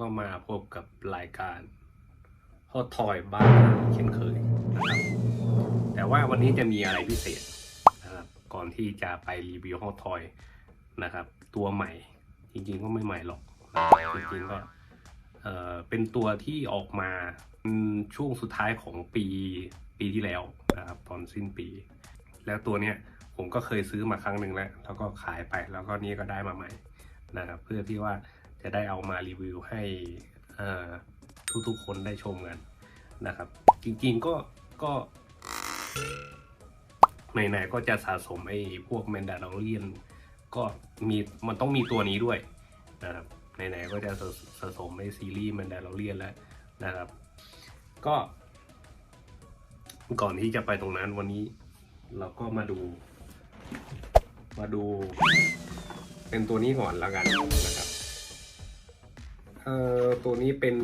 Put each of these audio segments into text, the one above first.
ก็มาพบกับรายการฮอทอยบ้านเช่นเคยนะครับ แต่ว่าวันนี้จะมีอะไรพิเศษนะครับ ก่อนที่จะไปรีวิวฮอทอยนะครับ ตัวใหม่จริงๆก็ไม่ใหม่หรอกนะรจริงๆก็เอ่อเป็นตัวที่ออกมาช่วงสุดท้ายของปีปีที่แล้วนะครับตอนสิ้นปี แล้วตัวเนี้ยผมก็เคยซื้อมาครั้งหนึ่งแล้ว แล้วก็ขายไปแล้วก็นี่ก็ได้มาใหม่นะครับ เพื่อที่ว่า จะได้เอามารีวิวให้ทุกๆคนได้ชมกันนะครับ จริงๆก็ก็ไหนๆก็จะสะสมไอ้พวกแมนดาร์เรียนก็มีมันต้องมีตัวนี้ด้วยนะครับไหนๆก็จะสะสะสมในซีรีส์แมนดาร์เรียนแล้วนะครับ ก็ก่อนที่จะไปตรงนั้นวันนี้เราก็มาดู มาดู เป็นตัวนี้ก่อนแล้วกันนะครับ ตัวนี้เป็น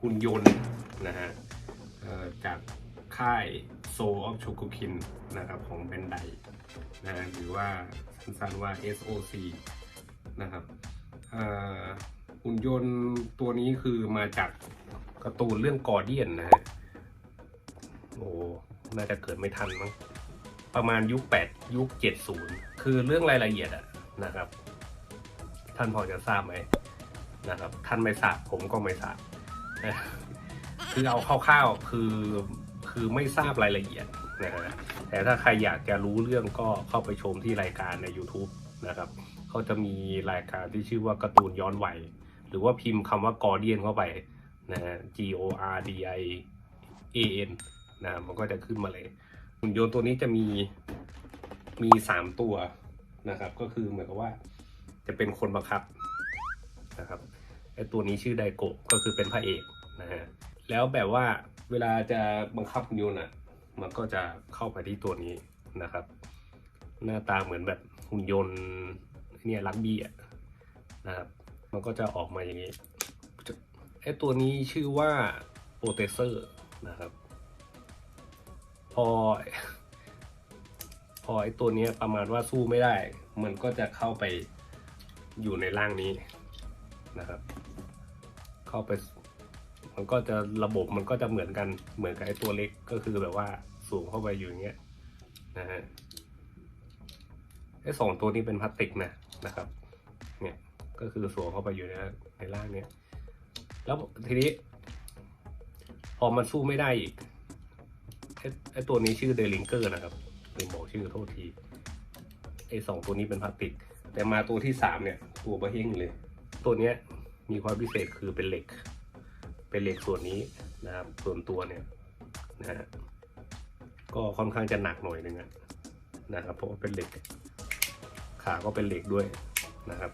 หุ่นยนต์นะฮะจากค่าย Soul of Chokukin นะครับของแบนไดนะฮะหรือว่าสั้นๆว่า SOC นะครับหุ่นยนต์ตัวนี้คือมาจากการ์ตูนเรื่องกอร์เดียนนะฮะโอ้น่าจะเกิดไม่ทันมั้งประมาณยุคแปดยุคเจ็ดศูนย์คือเรื่องรายละเอียดอะนะครับ ท่านพอจะทราบไหม นะครับท่านไม่ทราบผมก็ไม่ทราบคือเอาคร่าวๆคือคือไม่ทราบรายละเอียดนะฮะแต่ถ้าใครอยากจะรู้เรื่องก็เข้าไปชมที่รายการใน YouTube นะครับเขาจะมีรายการที่ชื่อว่าการ์ตูนย้อนวัยหรือว่าพิมพ์คำว่ากอร์เดียนเข้าไปนะฮะ G O R D I A N นะมันก็จะขึ้นมาเลยหุ่นยนต์ตัวนี้จะมีมีสามตัวนะครับ ก็คือเหมือนกับว่าจะเป็นคนบังคับ นะครับไอตัวนี้ชื่อไดโกะก็คือเป็นพระเอกนะฮะแล้วแบบว่าเวลาจะบังคับหุ่นน่ะมันก็จะเข้าไปที่ตัวนี้นะครับ หน้าตาเหมือนแบบหุ่นยนต์เนี่ยลักบี้อะนะครับมันก็จะออกมาอย่างนี้ไอตัวนี้ชื่อว่าโปรเตเซอร์นะครับ พอ พอไอตัวนี้ประมาณว่าสู้ไม่ได้ มันก็จะเข้าไปอยู่ในร่างนี้ นะครับ เข้าไป มันก็จะระบบมันก็จะเหมือนกันเหมือนกับไอตัวเล็กก็คือแบบว่าสูงเข้าไปอยู่อย่างเงี้ยนะฮะไอสองตัวนี้เป็นพลาสติกนะนะครับ เนี่ยก็คือสวมเข้าไปอยู่ในในร่างเนี้ยแล้วทีนี้ พอมันสู้ไม่ได้อีกไอ้ไอตัวนี้ชื่อเดลิงเกอร์นะครับลืมบอกชื่อโทษทีไอสองตัวนี้เป็นพลาสติก แต่มาตัวที่สามเนี่ย ตัวเบะเฮงเลย ตัวนี้มีความพิเศษคือเป็นเหล็ก เป็นเหล็กส่วนนี้นะครับ ส่วนตัวเนี่ยนะฮะก็ค่อนข้างจะหนักหน่อยนึงนะครับเพราะว่าเป็นเหล็ก ขาก็เป็นเหล็กด้วยนะครับ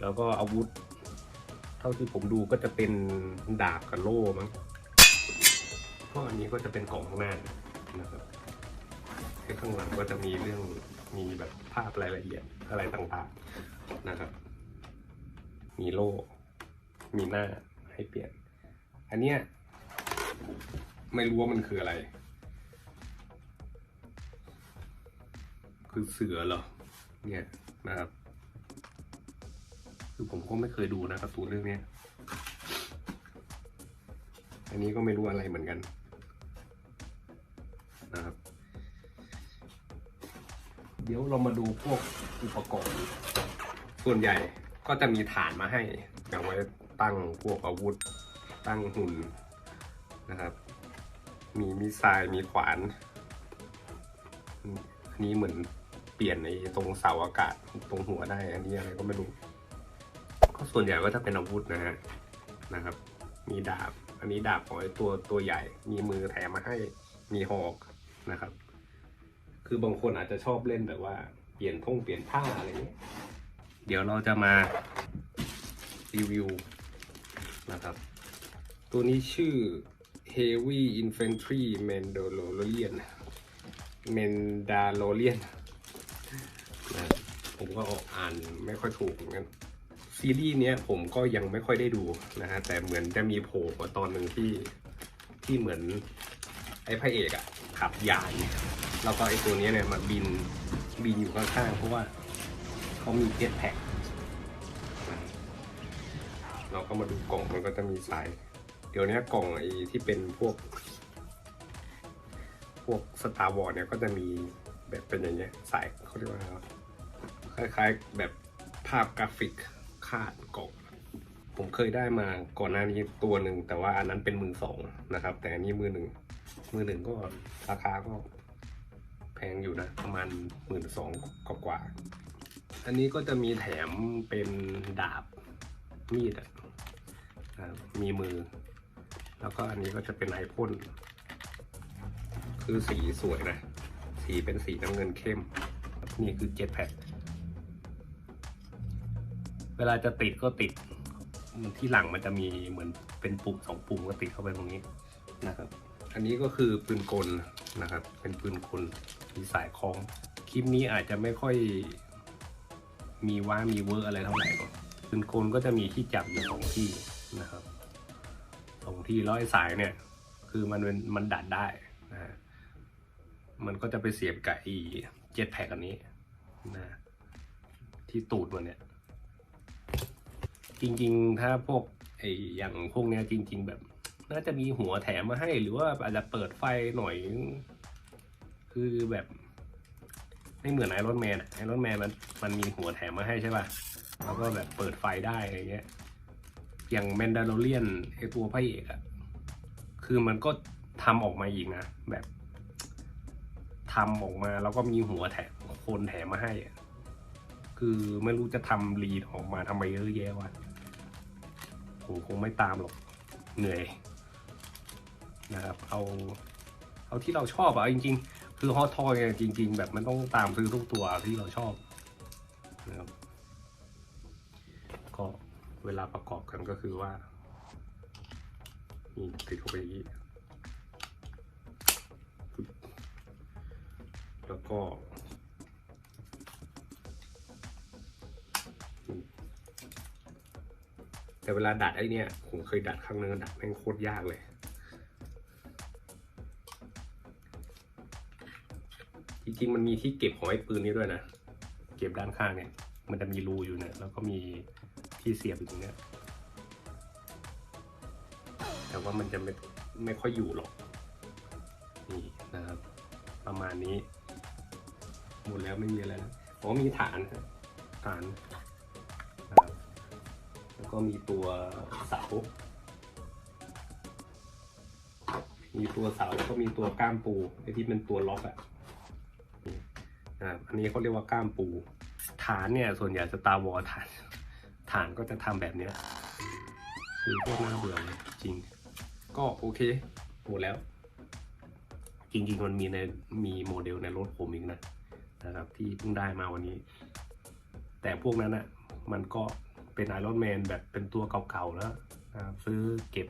แล้วก็อาวุธ เท่าที่ผมดูก็จะเป็นดาบกับโล่มั้งเพราะอันนี้ก็จะเป็นกล่องข้างหน้านะครับ ข้างหลังก็จะมีเรื่องมีแบบภาพรายละเอียดอะไรต่างๆนะครับ มีโล่ มีหน้าให้เปลี่ยน อันเนี้ยไม่รู้ว่ามันคืออะไร คือเสือเหรอ เนี่ยนะครับ คือผมก็ไม่เคยดูนะการ์ตูนเรื่องเนี้ยอันนี้ก็ไม่รู้อะไรเหมือนกันนะครับ เดี๋ยวเรามาดูพวกอุปกรณ์ ส่วนใหญ่ก็จะมีฐานมาให้เอางไว้ตั้งพวกอาวุธ ตั้งหุ่นนะครับ มีมิสไซล์มีขวานอันนี้เหมือนเปลี่ยนในตรงเสาอากาศตรงหัวได้ อันนี้อะไรก็ไม่รู้ ก็ส่วนใหญ่ก็จะเป็นอาวุธนะฮะนะครับ มีดาบ อันนี้ดาบของไอ้ตัวตัวใหญ่ มีมือแถมมาให้ มีหอกนะครับ คือบางคนอาจจะชอบเล่นแบบว่าเปลี่ยนท่งเปลี่ยนผ้าอะไรอย่างเงี้ยเดี๋ยวเราจะมารีวิวนะครับ ตัวนี้ชื่อ Heavy Infantry Mandalorian Mandalorian นะผมก็ออกอ่านไม่ค่อยถูกเหมือนกันซีรีส์เนี้ยผมก็ยังไม่ค่อยได้ดูนะฮะแต่เหมือนจะมีโผล่มาตอนหนึ่งที่ที่เหมือน ไอ้พระเอกอะขับยานแล้วก็ไอ้ตัวเนี้ยเนี่ยมาบินบินอยู่ข้างๆเพราะว่าเขามีเจ็ตแพ็คเราก็มาดูกล่องมันก็จะมีสาย เดี๋ยวนี้กล่องไอ้ที่เป็นพวก พวกสตาร์วอร์เนี่ยก็จะมีแบบเป็นอย่างเงี้ยสายเขาเรียกว่าคล้ายๆแบบภาพกราฟิกคาดกล่องผมเคยได้มาก่อนหน้านี้ตัวหนึ่งแต่ว่าอันนั้นเป็นมือสองนะครับ แต่อันนี้มือหนึ่ง มือหนึ่งก็ราคาก็แพงอยู่นะประมาณหมื่นสองกว่าๆอันนี้ก็จะมีแถมเป็นดาบมีดมีมือ แล้วก็อันนี้ก็จะเป็นไอพ่นคือสีสวยนะ สีเป็นสีน้ำเงินเข้ม นี่คือเจ็ตแพดเวลาจะติดก็ติด ที่หลังมันจะมีเหมือนเป็นปุ่มสองปุ่มก็ติดเข้าไปตรงนี้นะครับ อันนี้ก็คือปืนกลนะครับ เป็นปืนกลมีสายคล้อง คลิปนี้อาจจะไม่ค่อยมีว่ามีเวอร์อะไรเท่าไหร่หรอกปืนกลก็จะมีที่จับอยู่สองที่นะครับสองที่ร้อยสายเนี่ย คือมันเป็นมันดัดได้นะฮะมันก็จะไปเสียบกับอีเจ็ตแพ็กอันนี้นะที่ตูดมันเนี่ย จริง ๆ ถ้าพวกไอ้อย่างพวกเนี้ยจริง ๆ แบบ น่าจะมีหัวแถมมาให้หรือว่าอาจจะเปิดไฟหน่อย คือแบบไม่เหมือนไอรอนแมนไอรอนแมนมันมันมีหัวแถมมาให้ใช่ป่ะ แล้วก็แบบเปิดไฟได้อะไรเงี้ย อย่างแมนดา l เ r ียนไอตัวพระเอกอะคือมันก็ทำออกมาอีกนะ แบบทำออกมาแล้วก็มีหัวแถมโคนแถมมาให้อะคือไม่รู้จะทำรีดออกมาทำไมเยอะแยะวะผมคงไม่ตามหรอกเหนื่อย นะครับเอาเอาที่เราชอบอะจริง ๆ คือฮอตทอยจริง ๆ แบบมันต้องตามซื้อทุกตัวที่เราชอบนะครับก็เวลาประกอบกันก็คือว่านี่ติดเข้าไปอย่างนี้แล้วก็แต่เวลาดัดไอ้นี่ผมเคยดัดครั้งนึงดัดแม่งโคตรยากเลย จริงๆมันมีที่เก็บของไอ้ปืนนี้ด้วยนะ เก็บด้านข้างเนี่ย มันจะมีรูอยู่เนี่ย แล้วก็มีที่เสียบอยู่ตรงเนี้ย แต่ว่ามันจะไม่ไม่ค่อยอยู่หรอก นี่นะครับ ประมาณนี้ หมดแล้วไม่มีอะไรแล้วอ๋อมีฐานฐานนะแล้วก็มีตัวเสา มีตัวเสาแล้วก็มีตัวก้ามปูไอ้ที่เป็นตัวล็อกอะ่ะ อันนี้เขาเรียกว่าก้ามปู ฐานเนี่ยส่วนใหญ่สตาร์วอลฐาน ฐานก็จะทำแบบเนี้ยคือโคตรน่าเบื่อเลยจริง ก็โอเคหมดแล้ว จริงๆมันมีในมีโมเดลในรถผมอีกนะนะครับที่เพิ่งได้มาวันนี้ แต่พวกนั้นอะ่ะมันก็เป็นไอรอนแมนแบบเป็นตัวเก่าๆแล้วนะครับซื้อเก็บ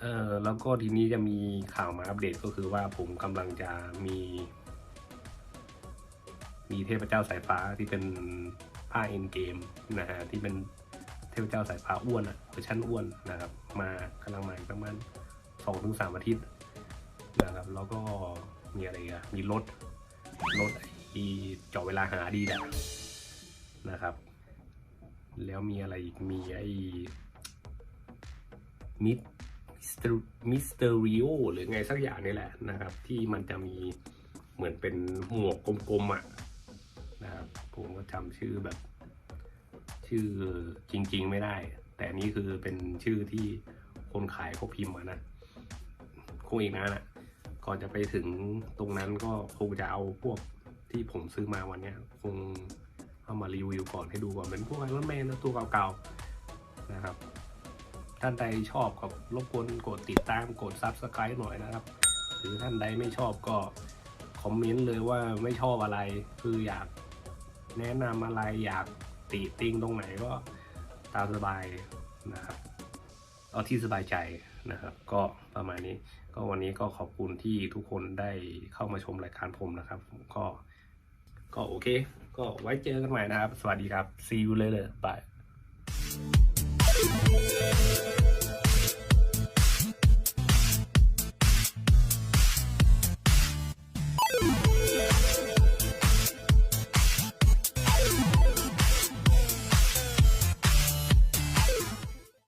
เออแล้วก็ทีนี้จะมีข่าวมาอัปเดตก็คือว่าผมกำลังจะมี มีเทพเจ้าสายฟ้าที่เป็นผ้าเอ็นเกมนะฮะที่เป็นเทพเจ้าสายฟ้าอ้วนอะเวอร์ชันอ้วนนะครับ มากำลังมาประมาณสองถึงสามอาทิตย์นะครับแล้วก็มีอะไรอะมีรถรถอีเจาะเวลาหาดีดะนะครับ แล้วมีอะไรอีกมีไอ้มิดมิสเตอริโอหรือไงสักอย่างนี่แหละนะครับ ที่มันจะมีเหมือนเป็นหมวกกลมๆอะ นะครับผมก็จำชื่อแบบ ชื่อจริง ๆ ไม่ได้ แต่นี้คือเป็นชื่อที่คนขายเขาพิมพ์มานะคงอีกนานะก่อนจะไปถึงตรงนั้นก็คงจะเอาพวกที่ผมซื้อมาวันนี้คงเอามารีวิวก่อนให้ดูก่อนเป็นพวกไอรอนแมนตัวเก่าๆนะครับ ท่านใดชอบก็รบกวนกดติดตามกดซับสไครต์หน่อยนะครับ หรือท่านใดไม่ชอบก็คอมเมนต์เลยว่าไม่ชอบอะไรคืออยาก แนะนำอะไรอยากติติงตรงไหนก็ตามสบายนะครับเอาที่สบายใจนะครับ ก็ประมาณนี้ ก็วันนี้ก็ขอบคุณที่ทุกคนได้เข้ามาชมรายการผมนะครับก็ก็โอเค ก็ไว้เจอกันใหม่นะครับ สวัสดีครับ see you later bye